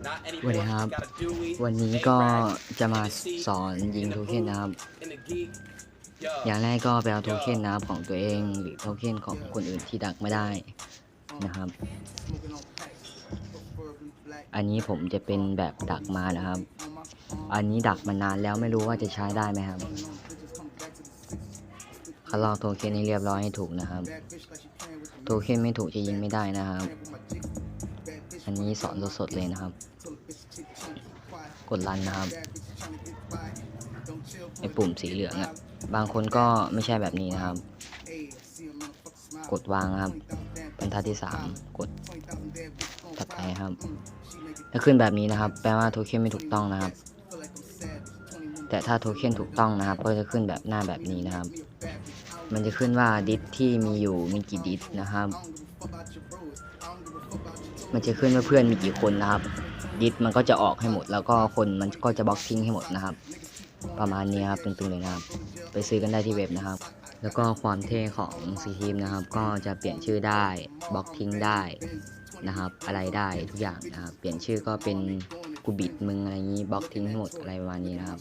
สวัสดีครับ วันนี้ก็จะมาสอนยิงโทเค็นนะครับ อย่างแรกก็ไปเอาโทเค็นนะครับของตัวเองหรือโทเค็นของคนอื่นที่ดักไม่ได้นะครับ อันนี้ผมจะเป็นแบบดักมานะครับ อันนี้ดักมานานแล้วไม่รู้ว่าจะใช้ได้ไหมครับเขาลอกโทเค็นให้เรียบร้อยให้ถูกนะครับ โทเค็นไม่ถูกจะยิงไม่ได้นะครับ อันนี้สอนสดๆเลยนะครับ กดรันนะครับไอปุ่มสีเหลืองอะ่ะ บางคนก็ไม่ใช่แบบนี้นะครับ กดวางครับบรรทัดที่สามกดถัดไปครับถ้าขึ้นแบบนี้นะครับ แปลว่าโทเค็นไม่ถูกต้องนะครับ แต่ถ้าโทเค็นถูกต้องนะครับ ก็จะขึ้นแบบหน้าแบบนี้นะครับ มันจะขึ้นว่าดิสที่มีอยู่มีกี่ดิสนะครับ มันจะขึ้นว่าเพื่อนมีกี่คนนะครับ ดิสมันก็จะออกให้หมด แล้วก็คนมันก็จะบล็อกทิ้งให้หมดนะครับ ประมาณนี้ครับตึงๆเลยนะครับ ไปซื้อกันได้ที่เว็บนะครับ แล้วก็ความเท่ของซีทีมนะครับ ก็จะเปลี่ยนชื่อได้บล็อกทิ้งได้นะครับ อะไรได้ทุกอย่างนะครับ เปลี่ยนชื่อก็เป็นกูบิดมึงอะไรงนี้บล็อกทิ้งให้หมดอะไรประมาณนี้นะครับ